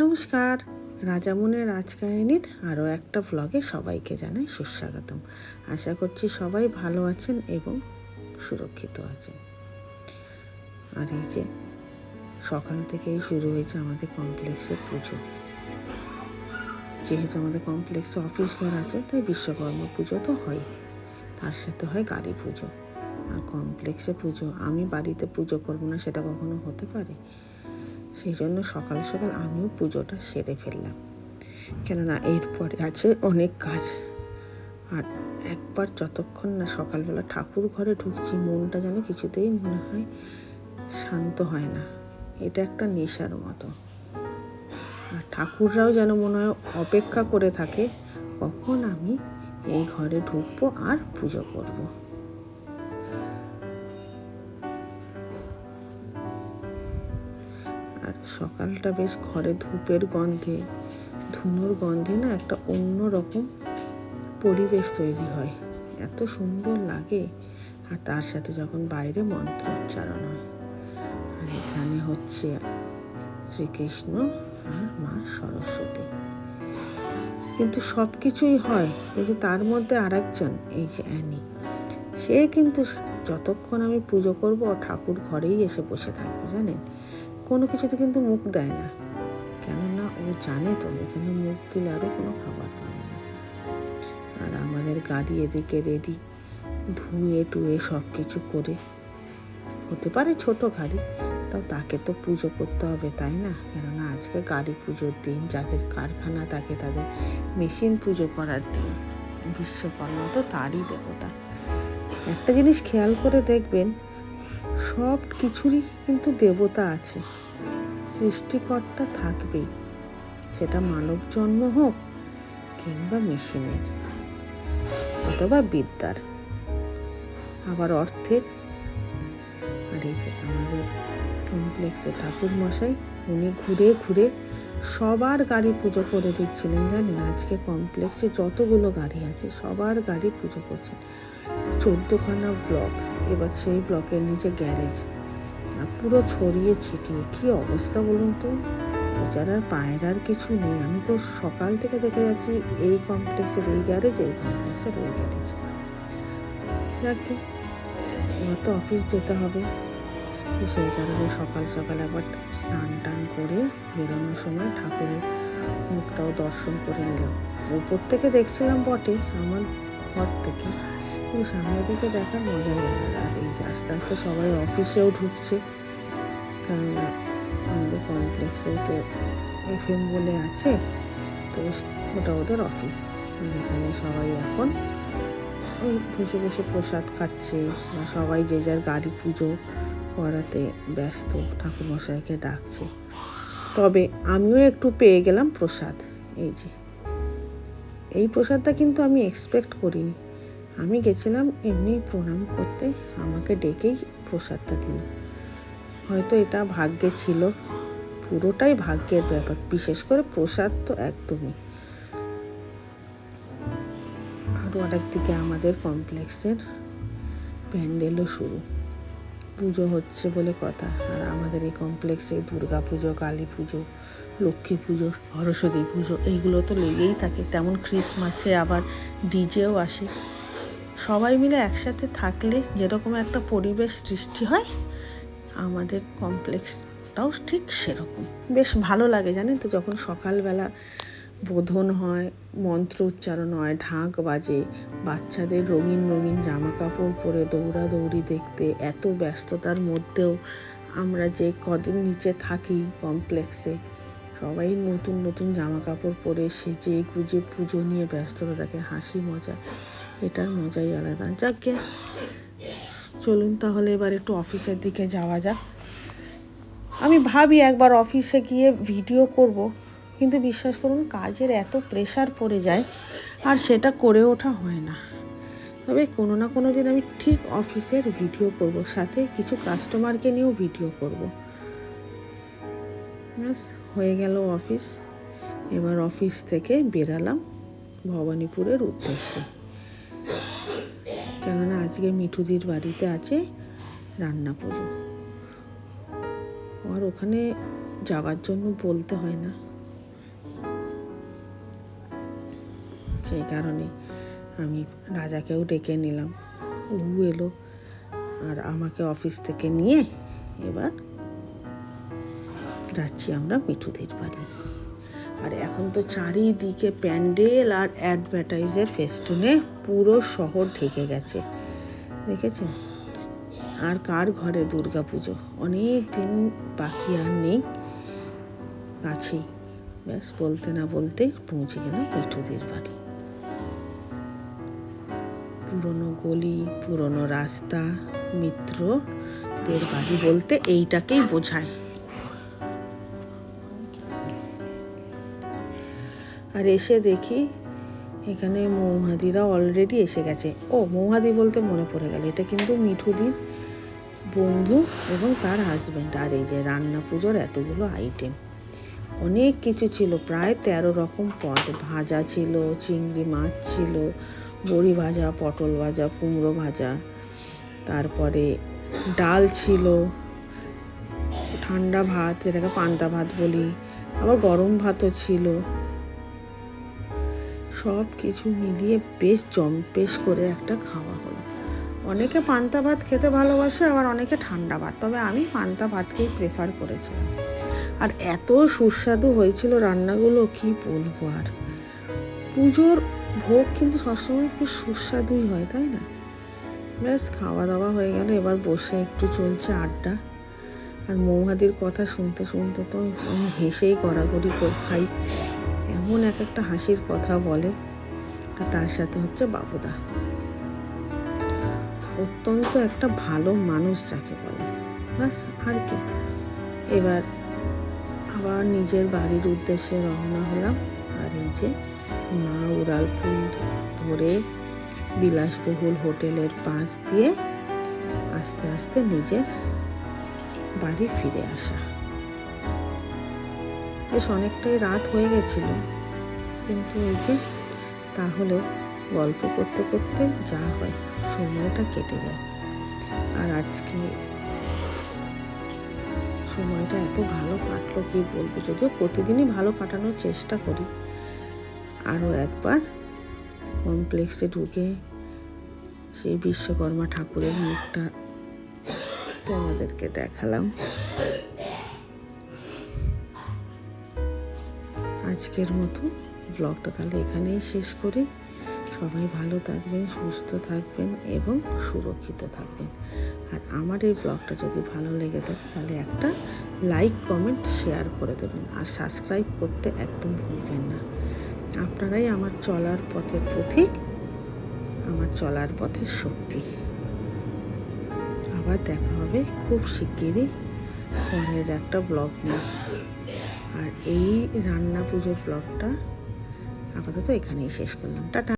নমস্কার। রাজামনের রাজকাহিনীর আরও একটা ভ্লগে সবাইকে জানাই সুস্বাগতম। আশা করছি সবাই ভালো আছেন এবং সুরক্ষিত আছেন। আর এই যে সকাল থেকেই শুরু হয়েছে আমাদের কমপ্লেক্সে পুজো। যেহেতু আমাদের কমপ্লেক্সে অফিস ঘর আছে, তাই বিশ্বকর্মা পুজো তো হয় তার সাথে হয় গাড়ি পুজো। আর কমপ্লেক্সে পুজো, আমি বাড়িতে পুজো করব না সেটা কখনো হতে পারে? সেই জন্য সকাল সকাল আমিও পুজোটা সেরে ফেললাম। কেননা এরপরে আছে অনেক কাজ। আর একবার যতক্ষণ না সকালবেলা ঠাকুর ঘরে ঢুকছি, মনটা যেন কিছুতেই মনে হয় শান্ত হয় না। এটা একটা নেশার মতো। আর ঠাকুররাও যেন মনে হয় অপেক্ষা করে থাকে, কখন আমি এই ঘরে ঢুকবো আর পুজো করব। সকালটা বেশ ঘরে ধূপের গন্ধে, ধুনোর গন্ধে না একটা অন্য রকম পরিবেশ তৈরি হয়। এত সুন্দর লাগে। আর তার সাথে যখন বাইরে মন্ত্র উচ্চারণ হয়। আর এখানে হচ্ছে শ্রীকৃষ্ণ আর মা সরস্বতী। কিন্তু সব কিছুই হয়। কিন্তু তার মধ্যে আর একজন এই যে অ্যানি। সে কিন্তু যতক্ষণ আমি পুজো করব, ঠাকুর ঘরেই এসে বসে থাকবে, জানেন? কোনো কিছুতে কিন্তু মুখ দেয় না। কেননা ও জানে তো, এখানে মুখ দিলে আরও কোনো খাবার পাবে না। আর আমাদের গাড়ি এদিকে রেডি ধুয়ে টুয়ে সব কিছু করে। হতে পারে ছোট গাড়ি, তাও তাকে তো পুজো করতে হবে, তাই না? কেননা আজকে গাড়ি পুজোর দিন, যাদের কারখানা থাকে তাদের মেশিন পুজো করার দিন, বিশ্বকর্মা তো তারই দেবতা। একটা জিনিস খেয়াল করে দেখবেন সব কিছুরই কিন্তু দেবতা আছে। সৃষ্টিকর্তা থাকবেই। সেটা মানব জন্ম হোক কিংবা মেশিনের, অথবা বিদ্যার। আবার অর্থের। আর এই যে আমাদের কমপ্লেক্সে ঠাকুর মশাই উনি ঘুরে ঘুরে সবার গাড়ি পুজো করে দিচ্ছিলেন, জানেন? আজকে কমপ্লেক্সে যতগুলো গাড়ি আছে, সবার গাড়ি পুজো করছেন। চোদ্দখানা ব্লক এবার সেই ব্লকের নিচে গ্যারেজ পুরো ছড়িয়ে ছিটিয়ে, কি অবস্থা বলুন তো? বেচারার পায়ের আর কিছু নেই। আমি তো সকাল থেকে দেখে যাচ্ছি, এই কমপ্লেক্সের এই গ্যারেজ এই কমপ্লেক্সের ওই গ্যারেজ যাকে তো অফিস যেতে হবে। সেই কারণে সকাল সকাল আবার স্নান টান করে বেরোনোর সময় ঠাকুরের মুখটাও দর্শন করে নিলাম। উপর থেকে দেখছিলাম বটে, আমার ঘর থেকে। কিন্তু সামনে থেকে দেখার মজাই আলাদা। আর এই যে আস্তে আস্তে সবাই অফিসেও ঢুকছে, কারণ আমাদের কমপ্লেক্সেও তো এফ এম বলে আছে, তো ওটা ওদের অফিস। এখানে সবাই এখন ওই বসে বসে প্রসাদ খাচ্ছে, বা সবাই যে যার গাড়ি পুজো করাতে ব্যস্ত ঠাকুরমশাইকে ডাকছে। তবে আমিও একটু পেয়ে গেলাম প্রসাদ। এই যে। এই প্রসাদটা কিন্তু আমি এক্সপেক্ট করিনি। আমি গেছিলাম এমনি প্রণাম করতে, আমাকে ডেকেই প্রসাদটা দিল। হয়তো এটা ভাগ্যে ছিল। পুরোটাই ভাগ্যের ব্যাপার, বিশেষ করে প্রসাদ তো একদমই। আরও আরেকদিকে আমাদের কমপ্লেক্সের প্যান্ডেলও শুরু। পুজো হচ্ছে বলে কথা। আর আমাদের এই কমপ্লেক্সে দুর্গা পুজো, কালী পুজো, লক্ষ্মী পুজো, সরস্বতী পুজো, এইগুলো তো লেগেই থাকে। তেমন ক্রিসমাসে আবার ডিজেও আসে। সবাই মিলে একসাথে থাকলে যেরকম একটা পরিবেশ সৃষ্টি হয়, আমাদের কমপ্লেক্সটাও ঠিক সেরকম। বেশ ভালো লাগে জানেন তো, যখন সকালবেলা বোধন হয়, মন্ত্র উচ্চারণ হয়, ঢাক বাজে। বাচ্চাদের রঙিন রঙিন জামা কাপড় পরে দৌড়াদৌড়ি দেখতে এত ব্যস্ততার মধ্যেও আমরা যে কদিন নিচে থাকি কমপ্লেক্সে, সবাই নতুন নতুন জামা কাপড় পরে সেজে গুজে পুজো নিয়ে ব্যস্ততা থাকে, হাসি মজা, এটার মজাই আলাদা। যাকে, চলুন তাহলে এবার একটু অফিসের দিকে যাওয়া যাক। আমি ভাবি একবার অফিসে গিয়ে ভিডিও করব। কিন্তু বিশ্বাস করুন, কাজের এত প্রেশার পড়ে যায় আর সেটা করে ওঠা হয় না। তবে কোনো না কোনো দিন আমি ঠিক অফিসের ভিডিও করব, সাথে কিছু কাস্টমারকে নিয়েও ভিডিও করব। ব্যাস, হয়ে গেল অফিস এবার অফিস থেকে বেরালাম ভবানীপুরের উদ্দেশ্যে। কেননা আজকে মিঠুদির বাড়িতে আছে রান্না পুজো। আর ওখানে যাওয়ার জন্য বলতে হয় না। সেই কারণে আমি রাজাকেও ডেকে নিলাম। ও এলো আর আমাকে অফিস থেকে নিয়ে এবার যাচ্ছি আমরা মিঠুদির বাড়ি। আর এখন তো চারিদিকে প্যান্ডেল আর অ্যাডভার্টাইজের ফেস্টুনে পুরো শহর ঢেকে গেছে। দেখেছেন? আর কার ঘরে দুর্গা পুজো অনেক দিন বাকি আর নেই। কাছেই। ব্যাস, বলতে না বলতে পৌঁছে গেলাম মিঠুদের বাড়ি। পুরনো গলি, পুরনো রাস্তা, মিত্রদের বাড়ি বলতে এইটাকেই বোঝায়। আর এসে দেখি এখানে মৌহাদিরা অলরেডি এসে গেছে। ও, মৌহাদি বলতে মনে পড়ে গেল, এটা কিন্তু মিঠুদির বন্ধু এবং তার হাজব্যান্ড আর এই যে রান্না পুজোর এতগুলো আইটেম অনেক কিছু ছিল, প্রায় তেরো রকম পদ। ভাজা ছিল, চিংড়ি মাছ ছিল বড়ি ভাজা, পটল ভাজা, কুমড়ো ভাজা। তারপরে ডাল ছিল, ঠান্ডা ভাত, যেটাকে পান্তা ভাত বলি। আবার গরম ভাতও ছিল। সব কিছু মিলিয়ে বেশ জম্পেশ করে একটা খাওয়া হলো। অনেকে পান্তা ভাত খেতে ভালোবাসে, আবার অনেকে ঠান্ডা ভাত। তবে আমি পান্তা ভাতকেই প্রেফার করেছিলাম। আর এত সুস্বাদু হয়েছিল রান্নাগুলো, কি বলব আর? পুজোর ভোগ কিন্তু সবসময় খুব সুস্বাদুই হয়, তাই না? ব্যাস খাওয়া দাওয়া হয়ে গেল, এবার বসে একটু চলছে আড্ডা। আর মৌহাদির কথা শুনতে শুনতে তো আমি হেসেই গড়াগড়ি খাই এমন এক একটা হাসির কথা বলে, আর তার সাথে হচ্ছে বাবুদা। অত্যন্ত একটা ভালো মানুষ যাকে বলে। ব্যাস, আর কি। এবার আবার নিজের বাড়ির উদ্দেশ্যে রওনা হলাম। আর এই যে মা উড়াল পুল ধরে বিলাসবহুল হোটেলের পাশ দিয়ে আস্তে আস্তে নিজের বাড়ি ফিরে আসা। বেশ অনেকটাই রাত হয়ে গেছিল। কিন্তু এই যে তাহলেও গল্প করতে করতে যা হয়, সময়টা কেটে যায়। আর আজকে সময়টা এত ভালো কাটলো, কি বলব? যদিও প্রতিদিনই ভালো কাটানোর চেষ্টা করি। আরও একবার কমপ্লেক্সে ঢুকে সেই বিশ্বকর্মা ঠাকুরের মুখটা তোমাদেরকে দেখালাম। আজকের মতো ব্লগটা তাহলে এখানেই শেষ করি। সবাই ভালো থাকবেন, সুস্থ থাকবেন এবং সুরক্ষিত থাকবেন। আর আমার এই ব্লগটা যদি ভালো লেগে থাকে, তাহলে একটা লাইক কমেন্ট শেয়ার করে দেবেন। আর সাবস্ক্রাইব করতে একদম ভুলবেন না। আপনারাই আমার চলার পথের পথিক আমার চলার পথের শক্তি। আবার দেখা হবে খুব শিগগিরই পরের একটা ব্লগ নিয়ে। আর এই রান্না পুজোর ব্লগটা আপাতত এখানেই শেষ করলাম। টাটা।